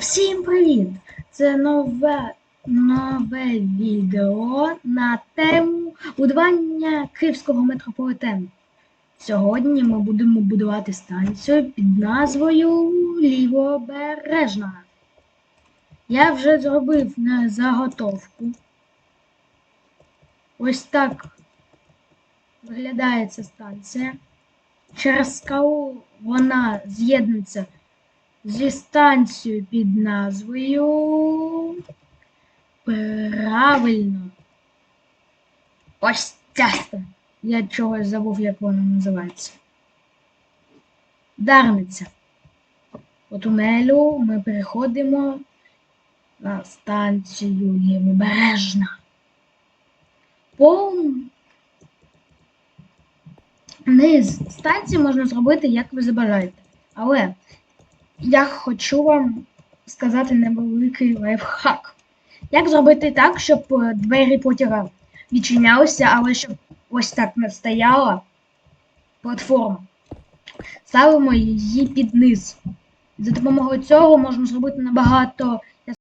Всім привіт! Це нове, нове відео на тему будування київського метрополітену. Сьогодні ми будемо будувати станцію під назвою Лівобережна. Я вже зробив заготовку. Ось так виглядає ця станція. Через скалу вона з'єднується зі станцією під назвою. Правильно. Ось ця Я чогось забув, як вона називається. Дарниця. По тунелю ми переходимо на станцію Лівобережна. По низ станції можна зробити, як ви забажаєте. Але я хочу вам сказати невеликий лайфхак. Як зробити так, щоб е, двері потяга відчинялися, але щоб ось так не стояла платформа. Ставимо її під низ. За допомогою цього можна зробити набагато